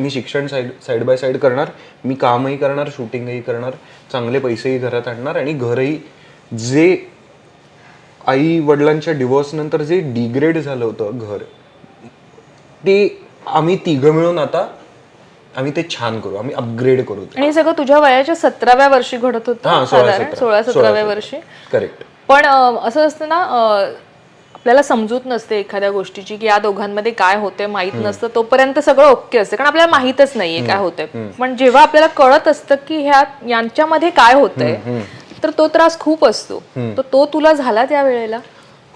मी शिक्षण side side by side करणार मी कामही करणार शूटिंगही करणार चांगले पैसेही घरात आणणार आणि घरही. जे आई वडिलांच्या डिवोर्स नंतर जे डिग्रेड झालं होतं घर ते आम्ही तिघं मिळून आता आम्ही ते छान करू आम्ही अपग्रेड करू ते. आणि सगळं तुझ्या वयाच्या सतराव्या वर्षी घडत होतं हा सोळा साधारण सतरा सोळा सतराव्या वर्षी. करेक्ट पण अं, असं असतं ना अं, आपल्याला समजूत नसते एखाद्या गोष्टीची की या दोघांमध्ये काय होते माहीत नसतं तोपर्यंत सगळं ओके असतं. कारण आपल्याला माहितच नाहीये काय होतंय. पण जेव्हा आपल्याला कळत असतं की ह्या यांच्यामध्ये काय होतंय तर तो त्रास खूप असतो. तर तो तुला झाला त्या वेळेला?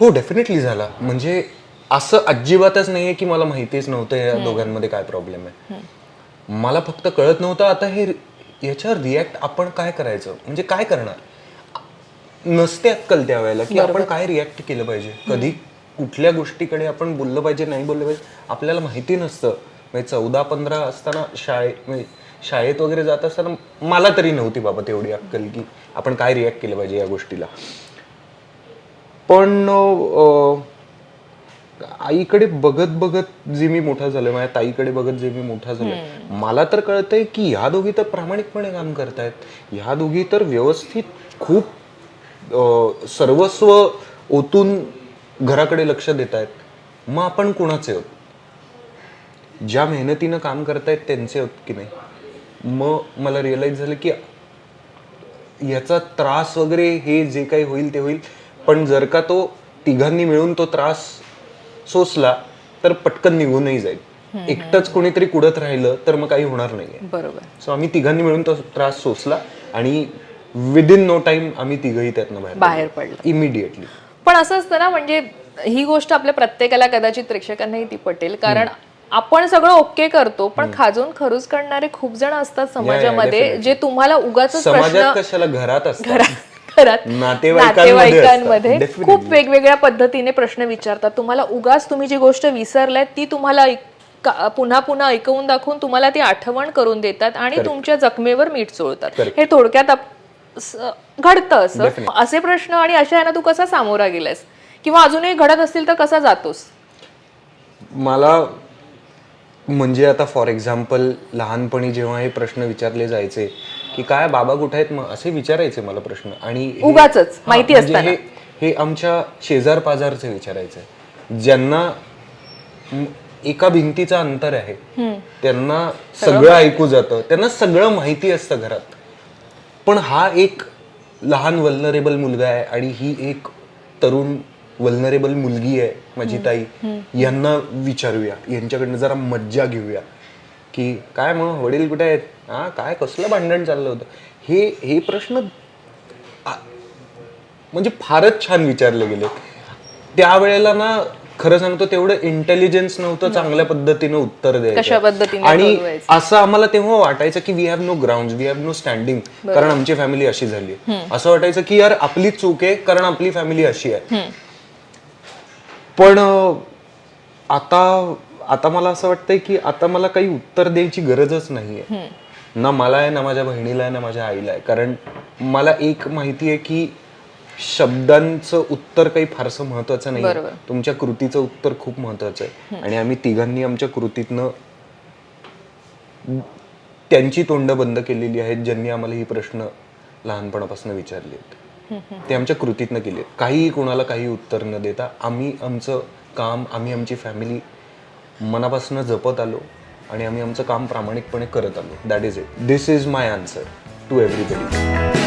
हो डेफिनेटली झाला. म्हणजे असं अजिबातच नाहीये की मला माहितीच नव्हतं या दोघांमध्ये काय प्रॉब्लेम आहे. मला फक्त कळत नव्हतं आता हे याच्यावर रिॲक्ट आपण काय करायचं? म्हणजे काय करणार? नसते अक्कल त्या वेळेला की आपण काय रिॲक्ट केलं पाहिजे. कधी कुठल्या गोष्टीकडे आपण बोललं पाहिजे नाही बोललं पाहिजे आपल्याला माहिती नसतं. म्हणजे चौदा पंधरा असताना शाळे म्हणजे शाळेत वगैरे जात असताना मला तरी नव्हती बाबा तेवढी अक्कल की आपण काय रिॲक्ट केलं पाहिजे या गोष्टीला. पण अं, आईकडे बघत बघत जे मी मोठा झालोय माझ्या ताईकडे बघत जे मी मोठा झालोय मला तर कळतंय की ह्या दोघी तर प्रामाणिकपणे काम करतायत. ह्या दोघी तर व्यवस्थित खूप सर्वस्व ओतून घराकडे लक्ष देत आहेत मग आपण कुणाचे आहोत? ज्या मेहनतीनं काम करतायत त्यांचे आहोत की नाही? मग मला रिअलाईज झालं की याचा त्रास वगैरे हे जे काही होईल ते होईल. पण जर का तो तिघांनी मिळून तो त्रास सोसला तर पटकन निघूनही जाईल. एकटंच कोणीतरी कुडत राहिलं तर मग काही होणार नाहीये. बरोबर. सो आम्ही तिघांनी मिळून तो त्रास सोसला आणि विदिन नो टाइम आम्ही तिघही त्यातनं बाहेर बाहेर पडलं. इमिडिएटली पण असं असतं ना म्हणजे ही गोष्ट आपल्या प्रत्येकाला कदाचित प्रेक्षकांनाही ती पटेल. कारण आपण सगळं ओके करतो पण खाजून खरूज करणारे खूप जण असतात समाजामध्ये जे तुम्हाला उगाच समाजात कशाला घरात असतात? नातेवाईकांमध्ये. खूप वेगवेगळ्या पद्धतीने प्रश्न विचारतात. तुम्हाला उगाच तुम्ही जी गोष्ट विसरलाय ती तुम्हाला पुन्हा पुन्हा ऐकवून दाखवून तुम्हाला ती आठवण करून देतात आणि तुमच्या जखमेवर मीठ चोळतात. हे थोडक्यात घडतं असं. असे प्रश्न आणि अशा यांना तू कसा सामोरा गेलास किंवा अजूनही घडत असतील तर कसा जातोस? मला म्हणजे आता फॉर एक्झाम्पल लहानपणी जेव्हा हे प्रश्न विचारले जायचे की काय बाबा कुठे आहेत मग असे विचारायचे मला प्रश्न. आणि हे- उगाचच, हा, माहिती म्हणजे असताना. हे हे आमच्या शेजार पाजारचे विचारायचे. ज्यांना म, एका भिंतीचं अंतर आहे. त्यांना सगळं ऐकू जातं. त्यांना सगळं माहिती असतं घरात. पण हा एक लहान वल्नरेबल मुलगा आहे आणि ही एक तरुण वल्नरेबल मुलगी आहे माझी ताई यांना विचारूया. यांच्याकडनं जरा मज्जा घेऊया. की काय मग वडील कुठे आहेत? हा काय कसलं भांडण चाललं होतं? हे हे प्रश्न म्हणजे फारच छान विचारले गेले त्यावेळेला ना खरं सांगतो तेवढं इंटेलिजन्स नव्हतं चांगल्या पद्धतीनं उत्तर कशा द्यायचं पद्धतीने आणि बोलवायचं. असं आम्हाला तेव्हा वाटायचं की we have no ground we have no standing कारण आमची फॅमिली अशी झाली. असं वाटायचं की यार आपली चूक आहे कारण आपली फॅमिली अशी आहे. पण अं, आता आता मला असं वाटतंय की आता मला काही उत्तर द्यायची गरजच नाहीये. ना मला आहे ना माझ्या बहिणीला आहे ना माझ्या आईला आहे. कारण मला एक माहिती आहे की शब्दांचं उत्तर काही फारसं महत्वाचं नाही बरोबर. तुमच्या कृतीचं उत्तर खूप महत्वाचं आहे. आणि आम्ही तिघांनी आमच्या कृतीतनं त्यांची तोंड बंद केलेली आहेत ज्यांनी आम्हाला ही प्रश्न लहानपणापासून विचारले आहेत. ते आमच्या कृतीतनं केले काहीही कोणाला काही उत्तर न देता आम्ही आमचं काम आम्ही आमची फॅमिली मनापासून जपत आलो आणि आम्ही आमचं काम प्रामाणिकपणे करत आलो. That is it this is my answer to everybody